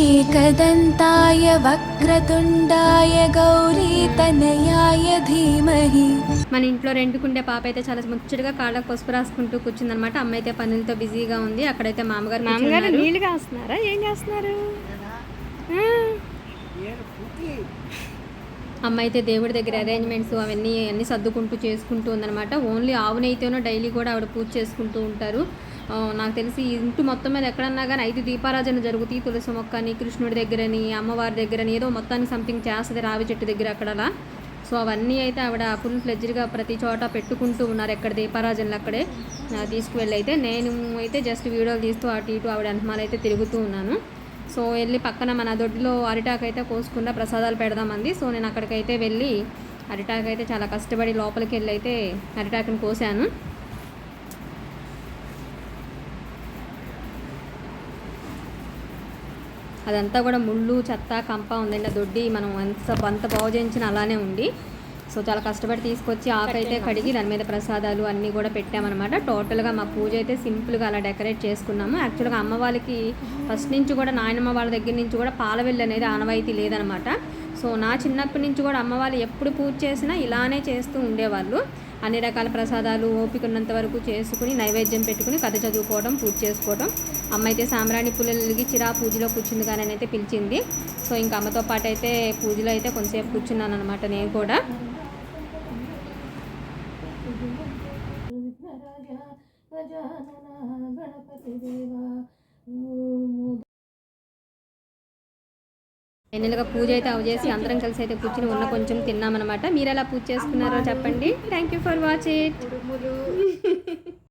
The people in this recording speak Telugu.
एकदन्ताय वक्रतुण्डाय गौरीतनयाय धीमहि మన ఇంట్లో రెండుకుండే పాప అయితే చాలా ముచ్చటగా కాళ్ళకు పసుపు రాసుకుంటూ కూర్చుందనమాట అమ్మ అయితే పనులతో బిజీగా ఉంది అక్కడైతే మామగారు మామగారు కూర్చున్నారు. నీళ్ళు కాస్తున్నారా ఏం చేస్తున్నారు ఆ, అమ్మ అయితే దేవుడి దగ్గర అరేంజ్మెంట్స్ అవన్నీ అన్ని సర్దుకుంటూ చేసుకుంటూ ఉందన్నమాట. ఓన్లీ ఆవునైతేనో డైలీ కూడా ఆవిడ పూజ చేసుకుంటూ ఉంటారు. నాకు తెలిసి ఇంటి మొత్తం మీద ఎక్కడన్నా కానీ ఐదు దీపారాజన జరుగుతాయి. తులసి మొక్క అని కృష్ణుడి దగ్గరని అమ్మవారి దగ్గరని ఏదో మొత్తానికి సంథింగ్ చేస్తుంది రావి చెట్టు దగ్గర అక్కడలా సో అవన్నీ అయితే ఆవిడ ఫుల్ ఫ్లెజ్డ్గా ప్రతి చోట పెట్టుకుంటూ ఉన్నారు ఎక్కడ దీపారాజన్లు అక్కడే. తీసుకువెళ్ళి అయితే నేను అయితే జస్ట్ వీడియోలు తీస్తూ అటు ఇటు ఆవిడ అంతమాలు అయితే తిరుగుతూ ఉన్నాను. సో వెళ్ళి పక్కన మన దొడ్డిలో అరిటాకు అయితే కోసుకుండా ప్రసాదాలు పెడదామంది. సో నేను అక్కడికైతే వెళ్ళి అరిటాకు అయితే చాలా కష్టపడి లోపలికి వెళ్ళి అయితే అరిటాకుని కోసాను. అదంతా కూడా ముళ్ళు చెత్త కంప ఉందండి ఆ దొడ్డి. మనం ఎంత అంత బాగు చేయించిన అలానే ఉండి సో చాలా కష్టపడి తీసుకొచ్చి ఆకైతే కడిగి దాని మీద ప్రసాదాలు అన్నీ కూడా పెట్టామన్నమాట. టోటల్గా మా పూజ అయితే సింపుల్గా అలా డెకరేట్ చేసుకున్నాము. యాక్చువల్గా అమ్మ వాళ్ళకి ఫస్ట్ నుంచి కూడా నాయనమ్మ వాళ్ళ దగ్గర నుంచి కూడా పాలవెల్లి అనేది ఆనవాయితీ లేదనమాట సో నా చిన్నప్పటి నుంచి కూడా అమ్మ వాళ్ళు ఎప్పుడు పూజ చేసినా ఇలానే చేస్తూ ఉండేవాళ్ళు. అన్ని రకాల ప్రసాదాలు ఓపిక ఉన్నంత వరకు చేసుకుని నైవేద్యం పెట్టుకుని కథ చదువుకోవడం పూజ చేసుకోవడం. అమ్మ అయితే సాంబ్రాణి పుల్లలు వెలిగించి రా పూజలో కూర్చుంది కానీ అని అయితే పిలిచింది. సో ఇంకా అమ్మతో పాటు అయితే పూజలో అయితే కొంతసేపు కూర్చున్నాను అనమాట నేను కూడా. ఎన్నెలుగా పూజ అయితే అవజేసి అందరం కలిసి అయితే కూర్చుని ఉన్న కొంచెం తిన్నామన్నమాట. మీరు ఎలా పూజ చేసుకున్నారో చెప్పండి. Thank you for watch it